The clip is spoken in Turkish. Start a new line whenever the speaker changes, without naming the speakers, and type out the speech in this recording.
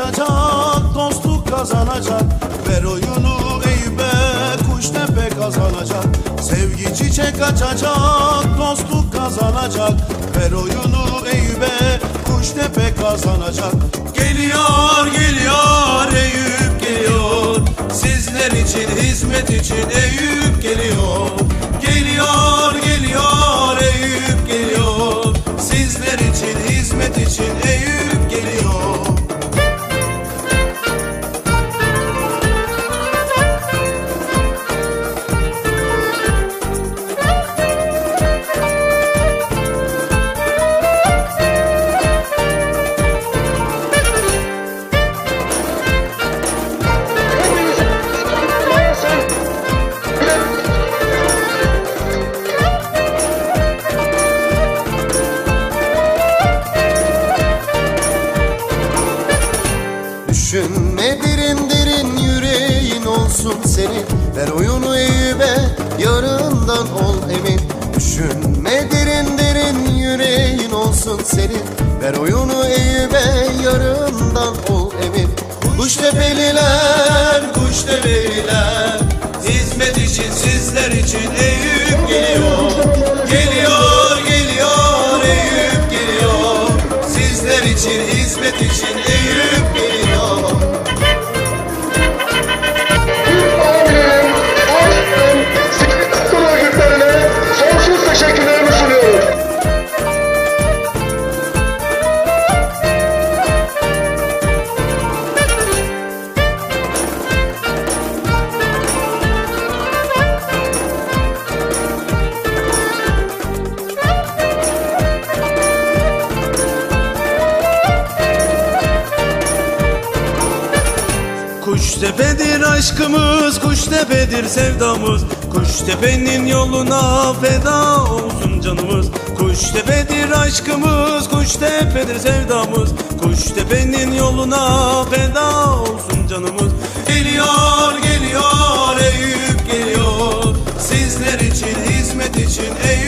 kaçacak Dostluk kazanacak. Ver oyunu Eyüp'e Kuştepe kazanacak. Sevgi çiçek açacak Dostluk kazanacak. Ver oyunu Eyüp'e Kuştepe kazanacak. Geliyor geliyor Eyüp geliyor. Sizler için hizmet için Eyüp Geliyor
Düşünme derin derin yüreğin olsun senin. Ver oyunu Eyüp'e yarından ol emin. Düşünme derin derin yüreğin olsun senin. Ver oyunu Eyüp'e yarından ol emin.
Kuştepeliler, kuştepeliler Hizmet için sizler için Eyüp geliyor. Geliyor, geliyor Eyüp geliyor. Sizler için, hizmet için Eyüp Kuştepe'dir aşkımız, Kuştepe'dir sevdamız. Kuştepe'nin yoluna feda olsun canımız. Kuştepe'dir aşkımız, Kuştepe'dir sevdamız. Kuştepe'nin yoluna feda olsun canımız. Geliyor, geliyor Eyüp geliyor. Sizler için, hizmet için Eyüp